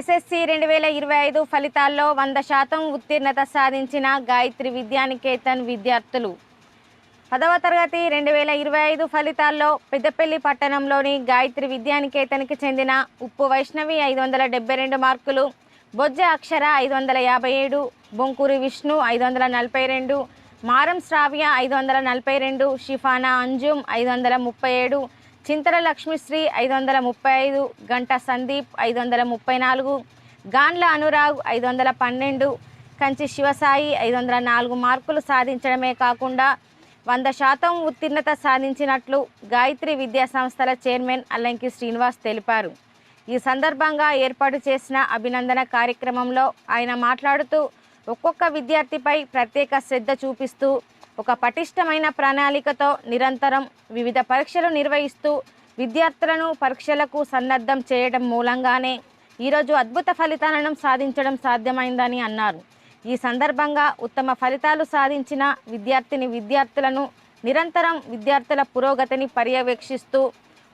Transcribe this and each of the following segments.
రెండు వేల ఇరవై ఐదు ఫలితాల్లో వంద శాతం ఉత్తీర్ణత సాధించిన గాయత్రి విద్యానికేతన్ విద్యార్థులు. పదవ తరగతి రెండు వేల ఇరవై ఐదు ఫలితాల్లో పెద్దపల్లి పట్టణంలోని గాయత్రి విద్యానికేతన్కి చెందిన ఉప్పు వైష్ణవి ఐదు వందల డెబ్బై రెండు మార్కులు బొజ్జ అక్షర ఐదు వందల యాభై ఏడు బొంకూరి విష్ణు ఐదు వందల నలభై రెండు మారం శ్రావ్య ఐదు వందల నలభై రెండు షిఫానా అంజుమ్ ఐదు వందల ముప్పై ఏడు చింతల లక్ష్మిశ్రీ ఐదు వందల ముప్పై ఐదు గంట సందీప్ ఐదు వందల ముప్పై నాలుగు గాన్ల అనురాగ్ ఐదు వందల పన్నెండు కంచి శివసాయి ఐదు వందల నాలుగు మార్కులు సాధించడమే కాకుండా వంద శాతం ఉత్తీర్ణత సాధించినట్లు గాయత్రి విద్యా సంస్థల చైర్మన్ అల్లంకి శ్రీనివాస్ తెలిపారు. ఈ సందర్భంగా ఏర్పాటు చేసిన అభినందన కార్యక్రమంలో ఆయన మాట్లాడుతూ ఒక్కొక్క విద్యార్థిపై ప్రత్యేక శ్రద్ధ చూపిస్తూ ఒక పటిష్టమైన ప్రణాళికతో నిరంతరం వివిధ పరీక్షలు నిర్వహిస్తూ విద్యార్థులను పరీక్షలకు సన్నద్ధం చేయడం మూలంగానే ఈరోజు అద్భుత ఫలితాలను సాధించడం సాధ్యమైందని అన్నారు. ఈ సందర్భంగా ఉత్తమ ఫలితాలు సాధించిన విద్యార్థిని విద్యార్థులను నిరంతరం విద్యార్థుల పురోగతిని పర్యవేక్షిస్తూ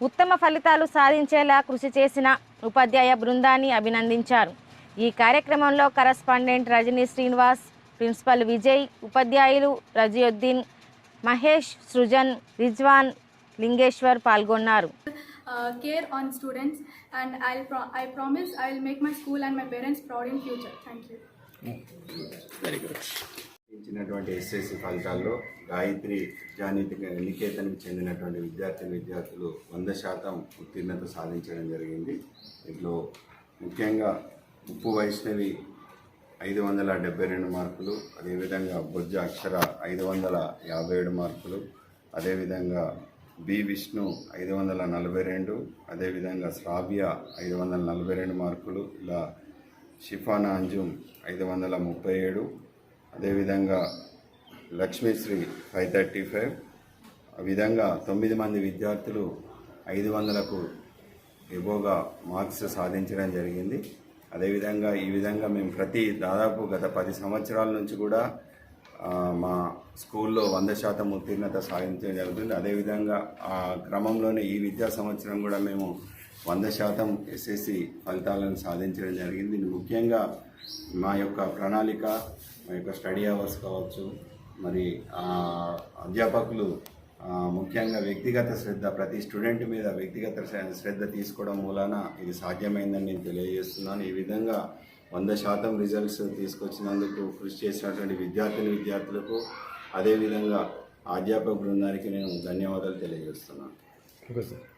ఉత్తమ ఫలితాలు సాధించేలా కృషి చేసిన ఉపాధ్యాయ బృందాన్ని అభినందించారు. ఈ కార్యక్రమంలో కరస్పాండెంట్ రజనీ శ్రీనివాస్ ప్రిన్సిపల్ విజయ్ ఉపాధ్యాయులు రజియుద్దీన్ మహేష్ సృజన్ రిజ్వాన్ లింగేశ్వర్ పాల్గొన్నారు uh, care on students and I'll pro- I promise I'll make my school and my parents proud in future. Thank you. ఇచ్చినటువంటి ఎస్ఎస్సి ఫలితాల్లో గాయత్రి విద్యానితి నికేతన్కి చెందినటువంటి విద్యార్థిని విద్యార్థులు వంద శాతం ఉత్తీర్ణత సాధించడం జరిగింది దీంట్లో ముఖ్యంగా ఉప్పు వైష్ణవి ఐదు వందల డెబ్బై రెండు మార్కులు అదేవిధంగా బొజ్జ అక్షర ఐదు వందల యాభై ఏడు మార్కులు అదేవిధంగా బి విష్ణు ఐదు వందల నలభై రెండు అదేవిధంగా శ్రావ్య ఐదు వందల నలభై రెండు మార్కులు ఇలా షిఫానా అంజుమ్ ఐదు వందల ముప్పై ఏడు అదేవిధంగా లక్ష్మీశ్రీ ఫైవ్ థర్టీ ఫైవ్ ఆ విధంగా తొమ్మిది మంది విద్యార్థులు ఐదు వందలకు ఎబోగా మార్క్స్ సాధించడం జరిగింది. అదేవిధంగా ఈ విధంగా మేము ప్రతి దాదాపు గత పది సంవత్సరాల నుంచి కూడా మా స్కూల్లో వంద శాతం ఉత్తీర్ణత సాధించడం జరుగుతుంది. అదేవిధంగా ఆ క్రమంలోనే ఈ విద్యా సంవత్సరం కూడా మేము వంద శాతం ఎస్ఎస్సి ఫలితాలను సాధించడం జరిగింది. ముఖ్యంగా మా యొక్క ప్రణాళిక మా యొక్క స్టడీ అవర్స్ కావచ్చు మరి అధ్యాపకులు ముఖ్యంగా వ్యక్తిగత శ్రద్ధ ప్రతి స్టూడెంట్ మీద వ్యక్తిగత శ్ర- శ్రద్ధ తీసుకోవడం మూలాన ఇది సాధ్యమైందని నేను తెలియజేస్తున్నాను. ఈ విధంగా వంద శాతం రిజల్ట్స్ తీసుకొచ్చినందుకు కృషి చేసినటువంటి విద్యార్థులు విద్యార్థులకు అదేవిధంగా అధ్యాపక బృందానికి నేను ధన్యవాదాలు తెలియజేస్తున్నాను. సార్.